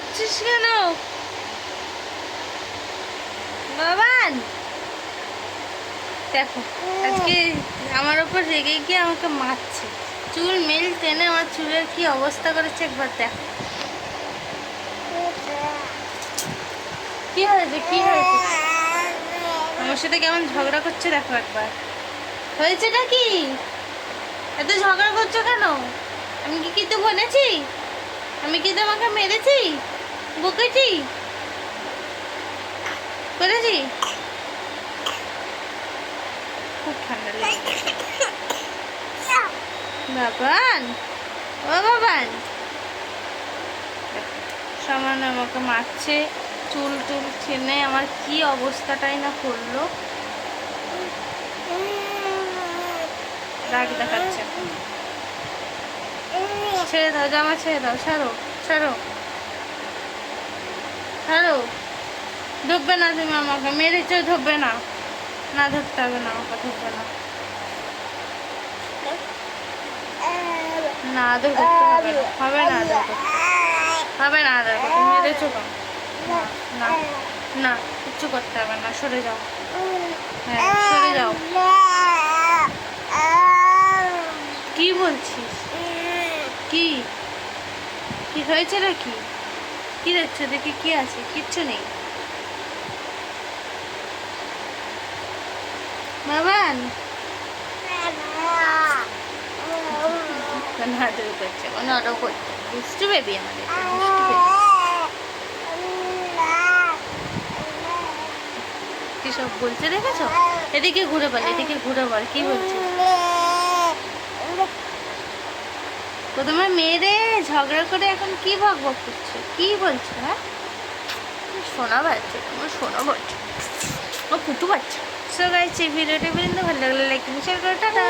মারছিস কেন? বাবান! দেখো, আজকে আমার ওপর রেগে গিয়ে আমাকে মারছে। চুল মেল টেনে আমার চুলের কি অবস্থা করেছে একবার দেখো। কি হয়েছে কি হয়েছে? আমার সাথে কেমন ঝগড়া করছে দেখো একবার। হয়েছেটা কি? এত ঝগড়া করছ কেন? আমি কি কিছু বলেছি? আমি কি তোমাকে মেরেছি? বকেছি? করেছি? খুব ঠান্ডা লেগেছে। বাবান, ও বাবান। সামান্য আমাকে মারছে, চুল টুল ছেনে আমার কি অবস্থাটাই না করল। রাগ দেখাচ্ছে। ছেড়ে দাও, জামা ছেড়ে দাও, ছাড়ো ছাড়ো। ছাড়ো। ধরবে না তুমি আমাকে, মেরেছ ধরবে না। না ধরতে হবে না, আমাকে ধরবে না। না আদর করতে হবে না হবে না। আদর হবে না আদর করতে না না কিচ্ছু করতে হবে না, সরে যাও। হ্যাঁ সরে যাও। কি বলছিস? কি? কি হয়েছে নাকি কি দেখছ? দেখি কি আছে? কিচ্ছু নেই। বাবান বেবি কি সব বলছে দেখেছ? এদিকে ঘুরে বল, এদিকে ঘুরে বল, কি বলছে? প্রথমে মেয়েদের ঝগড়া করে এখন কি বক বক করছ? কি বলছো হ্যাঁ? শোনা বাচ্চা তোমার শোনা বাচ্চা ও পুটু বাচ্চা। সো গাইছি ভিডিওটা পর্যন্ত ভালো লাগলে লাইক শেয়ার করে, টাটা!